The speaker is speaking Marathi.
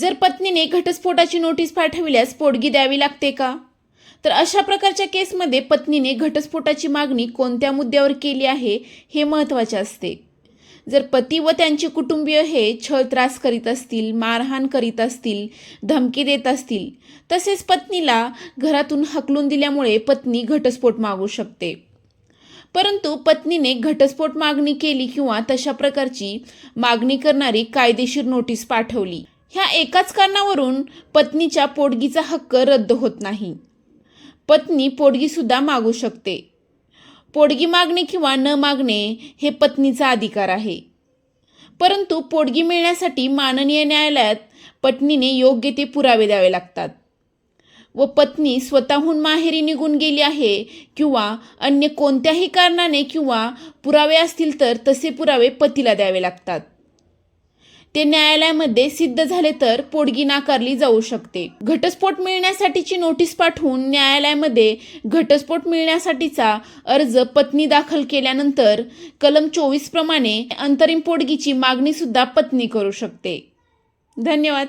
जर पत्नीने घटस्फोटाची नोटीस पाठविल्यास पोटगी द्यावी लागते का? तर अशा प्रकारच्या केसमध्ये पत्नीने घटस्फोटाची मागणी कोणत्या मुद्द्यावर केली आहे हे महत्त्वाचे असते. जर पती व त्यांचे कुटुंबीय हे छळ त्रास करीत असतील मारहाण करीत असतील धमकी देत असतील तसेच पत्नीला घरातून हकलून दिल्यामुळे पत्नी घटस्फोट मागू शकते. परंतु पत्नीने घटस्फोट मागणी केली किंवा तशा प्रकारची मागणी करणारी कायदेशीर नोटीस पाठवली. ह्या एकाच कारणावरून पत्नीच्या पोटगीचा हक्क रद्द होत नाही. पत्नी पोटगीसुद्धा मागू शकते. पोटगी मागणे किंवा न मागणे हे पत्नीचा अधिकार आहे. परंतु पोटगी मिळण्यासाठी माननीय न्यायालयात पत्नीने योग्य ते पुरावे द्यावे लागतात. व पत्नी स्वतःहून माहेरी निघून गेली आहे किंवा अन्य कोणत्याही कारणाने किंवा पुरावे असतील तर तसे पुरावे पतीला द्यावे लागतात. ते न्यायालयामध्ये सिद्ध झाले तर पोटगी नाकारली जाऊ शकते. घटस्फोट मिळण्यासाठीची नोटीस पाठवून न्यायालयामध्ये घटस्फोट मिळण्यासाठीचा अर्ज पत्नी दाखल केल्यानंतर कलम चोवीस प्रमाणे अंतरिम पोटगीची मागणी सुद्धा पत्नी करू शकते. धन्यवाद.